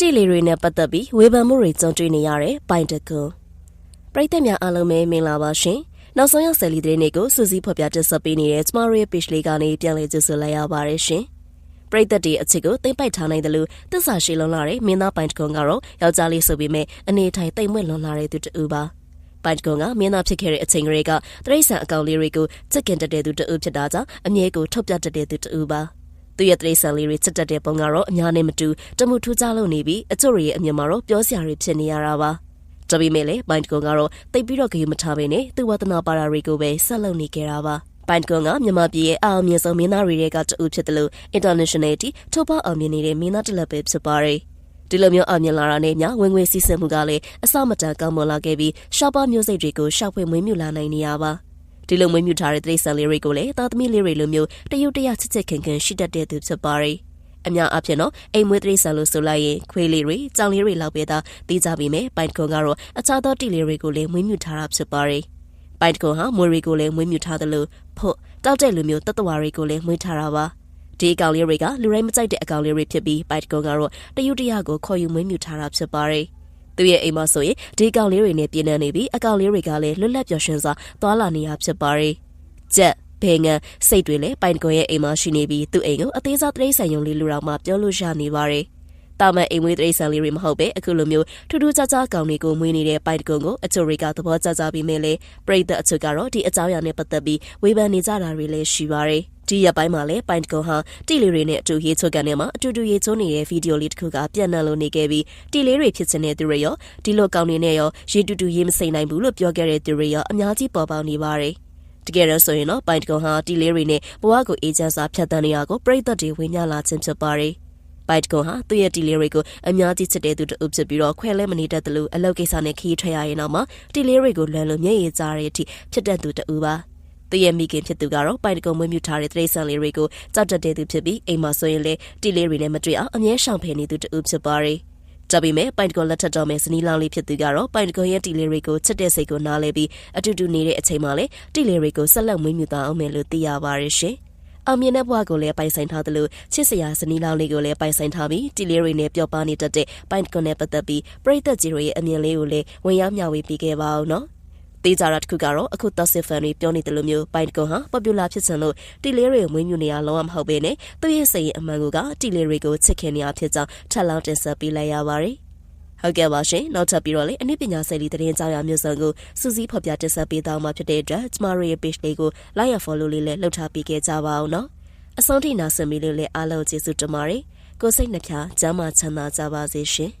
တိလီတွေနဲ့ပတ်သက်ပြီးဝေဖန်မှုတွေကြုံတွေ့နေရတဲ့ပိုင်တကွန်ပရိသတ်များအားလုံးပဲမင်္ဂလာပါရှင်နောက်ဆုံးရောက်ဆယ်လီသတင်းတွေကိုစူးစီးဖော်ပြတင်ဆက်ပေးနေတဲ့ကျမတို့ရဲ့ page လေးကနေပြန်လည်ကြိုဆိုလိုက်ရပါတယ်ရှင်ပရိသတ်တွေအချစ်ကိုသိမ့်ပိုက်ထားနိုင်တယ်လို့သစ္စာရှိလွန်လာတဲ့မင်းသားပိုင်တကွန်ကတော့ယောက်ျားလေးဆိုပေမဲ့အနေထိုင်တိမ်မွေ့လွန်လာတဲ့သူတူပါပိုင်တကွန်ကမင်းသားဖြစ်ခဲ့တဲ့အချိန်ကလေးကတရိတ်ဆန်အကောင်လေးတွေကိုစက်ကင်တက်တဲ့သူတူဖြစ်တာကြောင့်အမြဲကိုထုတ်ပြတတ်တဲ့သူတူပါ သူရဲ့တရိတ်ဆန်လေးတွေစစ်တက်တဲ့ပုံကတော့အများနဲ့မတူတမှုထူးခြားလို့နေပြီးအချို့ရဲ့အမြင်မှာတော့ပြောစရာတွေဖြစ်နေရတာပါတပိမဲ့လေဘိုင်တကွန်ကတော့တိတ်ပြီးတော့ဂရုမထားဘဲနဲ့သူဝသနာပါရာတွေကိုပဲဆက်လုပ်နေကြတာပါဘိုင်တကွန်ကမြန်မာပြည်ရဲ့အာအမြင့်ဆုံးမင်းသားတွေကတူဖြစ်တယ်လို့ international တီထိုးပေါအောင်မြင်နေတဲ့မင်းသားတစ်လက်ပဲဖြစ်ပါတယ်ဒီလိုမျိုးအမြင်လာတာနဲ့ညဝင်ငွေစီးဆင်းမှုကလည်းအစမတန်ကောင်းမွန်လာခဲ့ပြီးရှော့ပါမျိုးစိတ်တွေကိုရှောက်ဖွေမွေးမြူလာနိုင်နေရပါ ဒီလိုမွေးမြူထားတဲ့တိရစ္ဆာန်လေးတွေကိုလည်းသားသမီးလေးတွေလိုမျိုးတရုတ်တရချစ်ချစ်ခင်ခင်ရှိတတ်တဲ့သူဖြစ်ပါတယ်။အများအပြားတော့အိမ်မွေးတိရစ္ဆာန်လို့ဆိုလိုက်ရင်ခွေးလေးတွေကြောင်လေးတွေလောက်ပဲသာသိကြပြီမယ်ပိုင်ကွန်ကတော့အခြားသောတိလေးတွေကိုလည်းမွေးမြူထားတာဖြစ်ပါတယ်။ပိုင်ကွန်ဟာမွေးတွေကိုလည်းမွေးမြူထားတယ်လို့ဖို့တောက်တဲ့လူမျိုးတတဝါတွေကိုလည်းမွေးထားတာပါ။ဒီအကောင်လေးတွေကလူတိုင်းမကြိုက်တဲ့အကောင်လေးတွေဖြစ်ပြီးပိုက်ကွန်ကတော့တရုတ်တရကိုခေါ်ယူမွေးမြူထားတာဖြစ်ပါတယ်။ သူရဲ့အိမ်မှာဆိုရင်ဒီကောင်လေးတွေနဲ့ပြင်းနေနေပြီးအကောင်လေးတွေကလည်းလွတ်လပ်ပျော်ရွှင်စွာသွာလာနေရဖြစ်ပါတယ်။ကြက်ဘယ်ငံစိတ်တွေလည်းပိုင်ကွန်ရဲ့အိမ်မှာရှိနေပြီးသူ့အိမ်ကိုအသေးစားတရိတ်ဆန်ယုံလေးလူတော်မှပြောလို့ရနေပါတယ်။တာမန်အိမ်မွေးတရိတ်ဆန်လေးတွေမဟုတ်ပဲအခုလိုမျိုးထူးထူးခြားခြားကောင်တွေကိုမွေးနေတဲ့ပိုင်ကွန်ကိုအချို့တွေကသဘောကျကြပြီးမြဲလေပြိတ္တအချို့ကတော့ဒီအကြောင်းအရာနဲ့ပတ်သက်ပြီးဝေဖန်နေကြတာတွေလည်းရှိပါတယ်။ ဒီရက်ပိုင်းမှာလည်းပိုင်တကွန်ဟာတီလီတွေနဲ့အတူရေးချိုးကန်ထဲမှာအတူတူရေးချိုးနေတဲ့ဗီဒီယိုလေးတစ်ခုကပြန့်နှံ့လို့နေခဲ့ပြီးတီလေးတွေဖြစ်ချင်တဲ့သူတွေရောဒီလိုကောင်းနေနဲ့ရောရေးတူတူရေးမစိမ့်နိုင်ဘူးလို့ပြောခဲ့တဲ့သူတွေရောအများကြီးပေါ်ပေါက်နေပါတယ်တကယ်တော့ဆိုရင်တော့ပိုင်တကွန်ဟာတီလေးတွေနဲ့ဘဝကိုအေဂျင့်စွာဖြတ်တန်းနေရကိုပြိသက်တွေဝင်ညလာခြင်းဖြစ်ပါတယ်ပိုက်ကွန်ဟာသူ့ရဲ့တီလေးတွေကိုအများကြီးချစ်တဲ့သူတူဖြစ်ပြီးတော့ခွဲလဲမနေတတ်တယ်လို့အလုပ်ကိစ္စနဲ့ခီးထွက်ရရင်တော့မှတီလေးတွေကိုလွန်လို့မျက်ရည်ကြားတဲ့အထိဖြစ်တတ်သူတူပါ သူရဲ့မိခင်ဖြစ်သူကတော့ပိုင်တကုံမွေးမြူထားတဲ့တရိတ်ဆန်လေးတွေကိုကြောက်တတ်တဲ့သူဖြစ်ပြီးအိမ်မှာဆိုရင်လေတီလေးတွေနဲ့မတွေ့အောင်အမြဲရှောင်ဖယ်နေသူတူဖြစ်ပါတယ်။ဒါပေမဲ့ပိုင်တကုံလက်ထက်တော်မဲ့ဇနီးလောင်လေးဖြစ်သူကတော့ပိုင်တကုံရဲ့တီလေးတွေကိုချစ်တဲ့စိတ်ကိုနားလဲပြီးအတူတူနေတဲ့အချိန်မှာလေတီလေးတွေကိုဆက်လက်မွေးမြူသွားအောင်မယ်လို့သိရပါတယ်ရှင်။အောင်မြင်တဲ့ဘဝကိုလည်းပိုင်ဆိုင်ထားသလိုချစ်စရာဇနီးလောင်လေးကိုလည်းပိုင်ဆိုင်ထားပြီးတီလေးတွေနဲ့ပျော်ပါနေတတ်တဲ့ပိုင်ကွန်နဲ့ပတ်သက်ပြီးပရိသတ်ကြီးတွေရဲ့အမြင်လေးကိုလည်းဝင်ရောက်မျှဝေပေးခဲ့ပါအောင်နော်။ သေးကြတာတစ်ခုကတော့အခု Toxic Fan တွေပြောနေတယ်လို့မျိုးပိုင်ကွန်ဟာ popular ဖြစ်ချင်လို့တီလေးတွေကိုမွေးမြူနေရလုံးဝမဟုတ်ဘဲနဲ့သူ့ရဲ့စိတ်ရဲ့အမှန်ကိုကတီလေးတွေကိုချစ်ခင်နေရဖြစ်ကြောင်းထပ်လောင်းတင်ဆက်ပေးလိုက်ရပါတယ်ဟုတ်ကဲ့ပါရှင်နောက်ထပ်ပြီးတော့လေအနည်းပညာဆိုင်လီသတင်းကြောင်းရမျိုးစုံကိုစူးစီးဖော်ပြတင်ဆက်ပေးသွားမှာဖြစ်တဲ့အတွက်ကျမတို့ရဲ့ page လေးကို like and follow လေးလည်းလှုပ်ထားပေးခဲ့ကြပါအောင်နော်အဆုံးထိနာဆင်ပြီးလို့လည်းအားလုံးကျေးဇူးတင်ပါတယ်ကိုစိတ်နှပြချမ်းသာချမ်းသာကြပါစေရှင်